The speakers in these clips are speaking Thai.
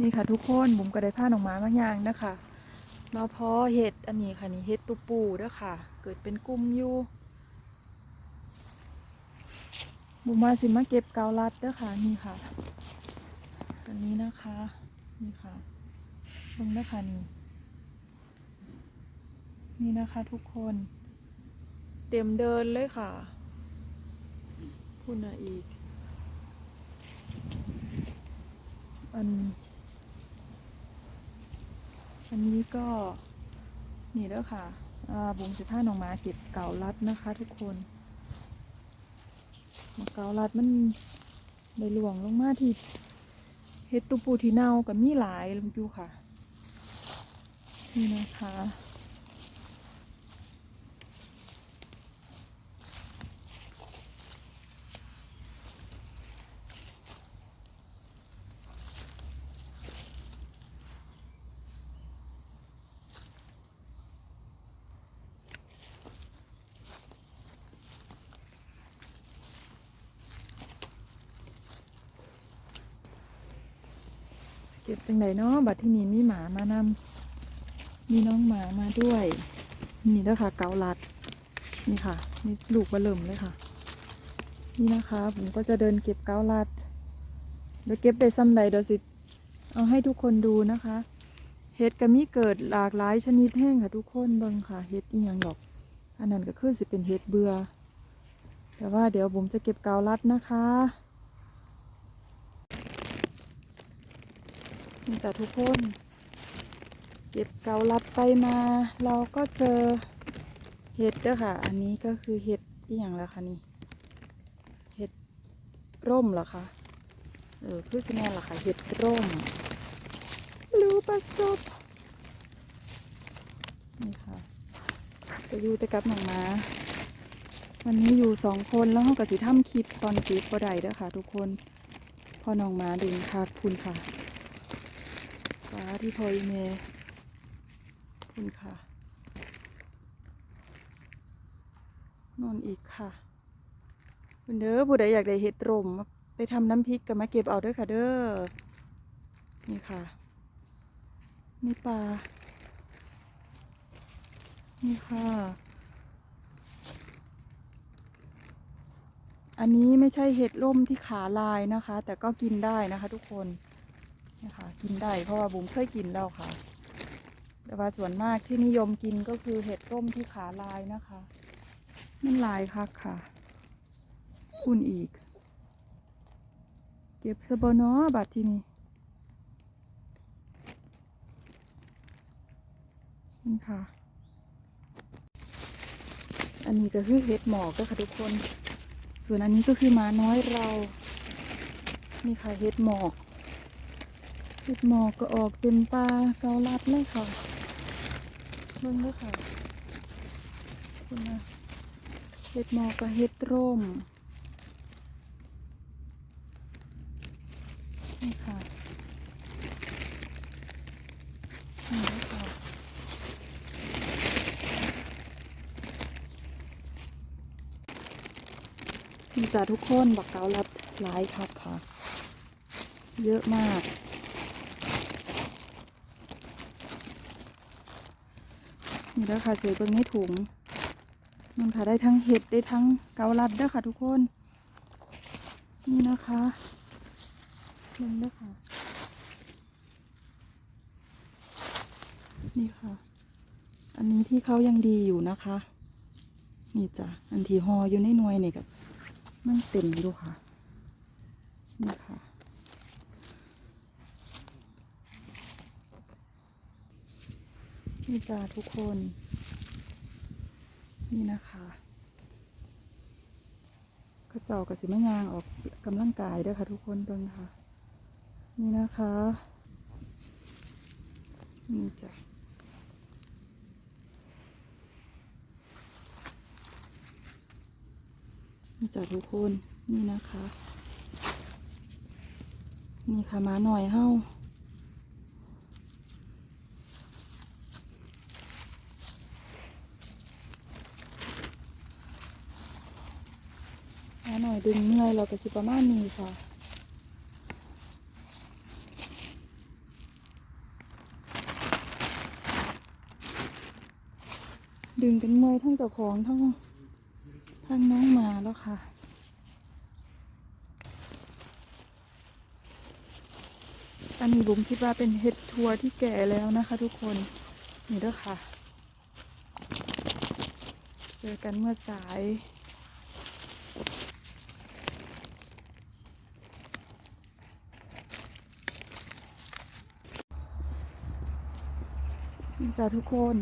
นี่ค่ะทุกคนบุ๋มก็ได้ผ้าหนองหมาบางอย่างนะคะ มาเพาะเห็ดอันนี้ค่ะนี่เห็ดตูปูเด้อค่ะ เกิดเป็นกลุ่มอยู่บุ๋มมาสิมาเก็บเกาลัดเด้อค่ะนี่ค่ะอันนี้นะคะนี่ค่ะลงเด้อค่ะนี่นี่นะคะทุกคนเต็มเดินเลยค่ะพูดนะอีก อัน อันนี้ก็นี่แล้วค่ะบุ๋มสิผ้าหนองมาเก็บเก่ารัดนะคะทุกคนมะเก่ารัดมันได้หลวงลงมาที่เฮ็ดตุปูที่เน่ากับมีหลายลงอยู่ค่ะ นี่นะคะ เก็บจังไดเนาะบัดที่นี่มีหมามานำมีน้องหมามาด้วย นี่เด้อค่ะ เกาลัด นี่ค่ะนี่ลูกบะเริ่มเลยค่ะ นี่นะคะ ผมก็จะเดินเก็บเกาลัดเดี๋ยวเก็บได้ซ้ำใดเดี๋ยวสิเอาให้ทุกคนดูนะคะเห็ดก็มีเกิดหลากหลายชนิดแห้งค่ะทุกคนเบิ่งค่ะเห็ดอีหยังดอก อันนั้นก็คือสิเป็นเห็ดเบือแต่ว่าเดี๋ยวผมจะเก็บเกาลัดนะคะ นี่จ้ะทุกคน เก็บเกาลัดไปมา เราก็เจอเห็ดด้อค่ะ อันนี้ก็คือเห็ดที่อย่างแล้วค่ะนี่ เห็ดร่มเหรอคะ เออคือสิแม่นล่ะค่ะเห็ดร่มรู้ประสบนี่ค่ะไปอยู่แต่กับหนังมาวันนี้อยู่สองคนแล้วเขากับสิถ้ำคลิปตอนเก็บก็ได้ด้อค่ะ ทุกคนพอน้องหมาดึงคาคุณค่ะาที่พอยเมย์คุณค่ะนอนอีกค่ะคุณเด้อผู้ใดอยากได้เห็ดร่มไปทำน้ำพริกกับมาเก็บเอาด้วยค่ะเด้อนี่ค่ะมีปลานี่ค่ะ อันนี้ไม่ใช่เห็ดร่มที่ขาลายนะคะ แต่ก็กินได้นะคะทุกคน นะคะกินได้เพราะว่าบุ๋มเคยกินแล้วค่ะ แต่ว่าส่วนมากที่นิยมกินก็คือเห็ดร่มที่ขาลายนะคะมันลายคักค่ะอุ่นอีก เก็บสะบนอบัดที่นี่นี่ค่ะ อันนี้ก็คือเห็ดหมอกก็ค่ะทุกคน ส่วนอันนี้ก็คือหมาน้อยเรา นี่ค่ะเห็ดหมอก เห็ดหมอกก็ออกเต็มปลาเกาลัดเลยค่ะเบิ่งเลยค่ะคุณนะเห็ดหมอกกับเห็ดร่มนี่ค่ะนี่เลยค่ะนี่จ้ะทุกคนบักเกาลัดหลายครับค่ะ เยอะมาก นี่แล้วค่ะเสือเบิ้งในถุงมันค่ะได้ทั้งเห็ดได้ทั้งเกาลัดเด้อค่ะ ทุกคน นี่นะคะลงเด้อค่ะ นี่ค่ะ อันนี้ที่เขายังดีอยู่นะคะ นี่จ้ะอันที่หออยู่ในหน่วยนี่กับมันเต็มอยู่ค่ะ นี่ค่ะ นี่จ้าทุกคน นี่นะคะ กระจ้ากับสิมะยางออกกำลังกายด้วยค่ะ ทุกคนเบิ่งค่ะ นี่นะคะ นี่จ้ะนี่จ้ะทุกคน นี่นะคะ นี่ค่ะมาหน่อยเฮ้า้วหน่อยดึงเมื่อยเราก็สิประมาณนี้ค่ะดึงกันเมื่อยทั้งเจ้าของทั้งทั้งน้องมาแล้วค่ะ อันนี้บุ๋มคิดว่าเป็นเห็ดทัวร์ที่แก่แล้วนะคะทุกคนนี่ด้วยค่ะ เจอกันเมื่อสาย จ้าทุกคน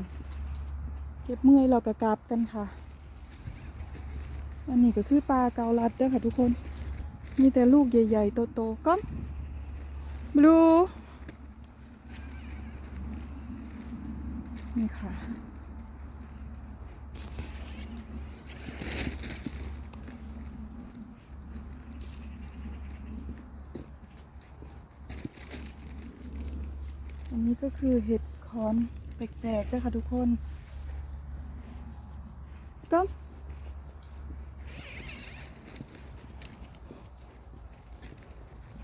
เก็บเมื่อยเรากระกลับกันค่ะ อันนี้ก็คือปลาเกาลัดเด้อค่ะทุกคน มีแต่ลูกใหญ่ๆโตๆก้มบลูนี่ค่ะ อันนี้ก็คือเห็ดคอน แปลกๆด้วยค่ะทุกคนก็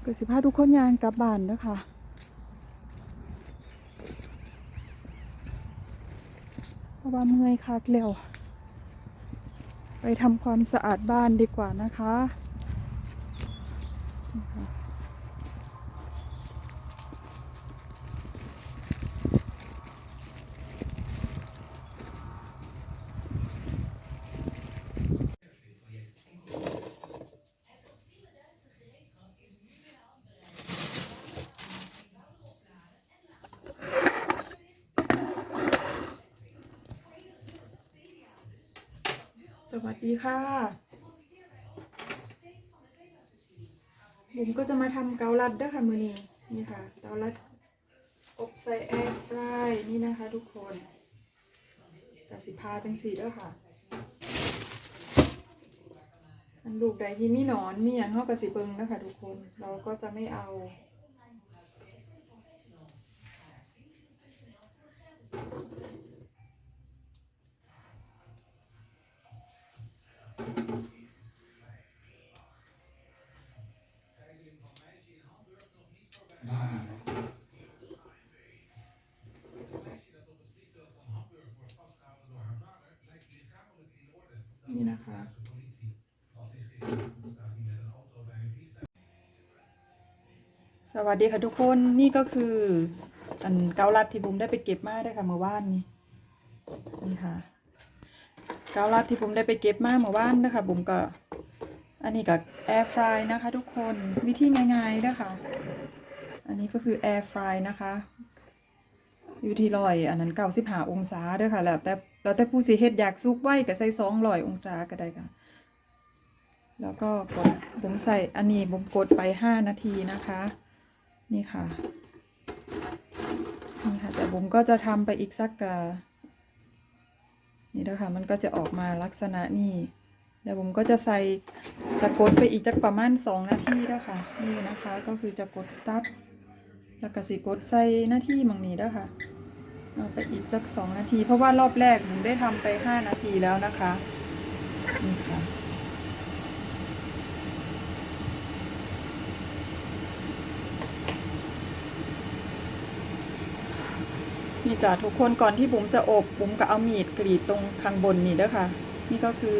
ก็สิพาทุกคนยางกลับบ้านนะคะเพราะว่าเมื่อยคักแล้วไปทำความสะอาดบ้านดีกว่านะคะ วัสดีค่ะผมก็จะมาทำเกาลัดด้อค่ะมือนี้นี่ค่ะเกาลัดอบใส่แอร์ฟรายนี่นะคะทุกคนกสิพาจังสีด้อค่ะอันลูกใดที่มีหนอนมีอย่างเข้ากระสิเบิงนะคะทุกคน เราก็จะไม่เอา นี่นะคะสวัสดีค่ะทุกคนนี่ก็คือ อันเกาลัดที่ผมได้ไปเก็บมาได้ค่ะเมื่อวานนี้นี่ค่ะ เกาลัดที่ผมได้ไปเก็บมาเมื่อวานนะคะผมก็ อันนี้กับแอร์ฟรายนะคะ ทุกคนวิธีง่ายๆนะคะอันนี้ก็คือแอร์ฟรายนะคะ อยู่ที่ร้อย อันนั้นเก้าสิบห้าองศาด้อค่ะ แล้วแต่ แล้วแต่ผู้สิเฮ็ดอยากซุกไว้ก็ใส่สองร้อยองศาก็ได้ค่ะ แล้วก็กดผมใส่อันนี้ผมกดไปห้านาทีนะคะ นี่ค่ะ นี่ค่ะ แต่ผมก็จะทำไปอีกสักกะนี่นะคะมันก็จะออกมาลักษณะนี้เดี๋ยวผมก็จะใส่จะกดไปอีกจักประมาณสองนาทีแล้วค่ะ นี่นะคะก็คือจะกด start แล้วก็สิกดใส่หน้าที่มังนี้แล้วค่ะ ไปอีกสักสองนาที เพราะว่ารอบแรกผมได้ทำไปห้านาทีแล้วนะคะนี่ค่ะนี่จ้ะทุกคนก่อนที่บุ๋มจะอบบุ๋มก็เอามีดกรีดตรงข้างบนนี่เด้อค่ะ นี่ก็คือ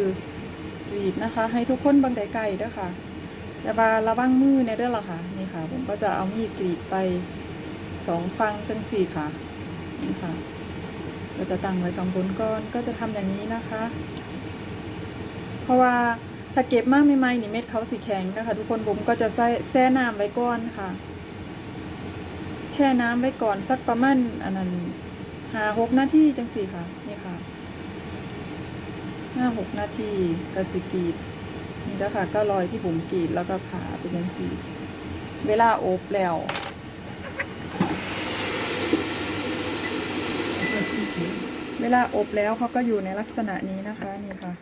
กรีดนะคะ ให้ทุกคนบังไกลๆเด้อค่ะแต่ว่าระวังมือในเด้อล่ะค่ะ นี่ค่ะ ผมก็จะเอามีดกรีดไปสองฟังจังสี่ค่ะ นี่ค่ะก็จะตั้งไว้ข้างบนก่อนก็จะทำอย่างนี้นะคะ เพราะว่าถ้าเก็บมากไม่ไหมนี่เม็ดเขาสีแข็งนะคะ ทุกคนผมก็จะใส่แช่น้ำไว้ก่อนค่ะ แช่น้ำไว้ก่อนสักประมาณอันนั้นหาหกนาทีจังสี่ค่ะนี่ค่ะห้าหกนาทีกระสิกรีดนี่แล้วค่ะก็รอยที่ผมกรีดแล้วก็ผ่าเป็นยังสี่ เวลาอบแล้ว เวลาอบแล้วเขาก็อยู่ในลักษณะนี้นะคะนี่ค่ะ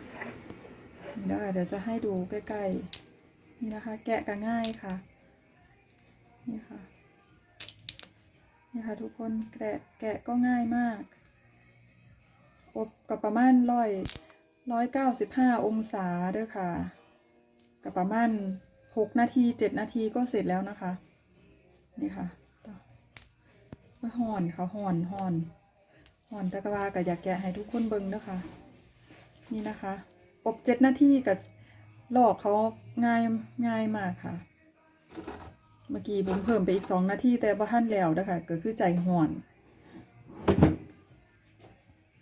นี่นะคะเดี๋ยวจะให้ดูใกล้ๆนี่นะคะ แกะก็ง่ายค่ะนี่ค่ะนี่ค่ะทุกคนแกะแกะก็ง่ายมาก อบกับประมาณร้อยร้อยเก้าสิบห้าองศาด้วยค่ะกับประมาณหกนาทีเจ็ดนาทีก็เสร็จแล้วนะคะ นี่ค่ะห่อนค่ะห่อนห่อน หอนตะกวาก็อยากแกะให้ทุกคนเบิ่งนะคะ นี่นะคะ อบเจ็ดนาทีกับลอกเขาง่ายง่ายมากค่ะ เมื่อกี้ผมเพิ่มไปอีกสองนาทีแต่บ่ทันแล้วนะคะก็คือใจห่อน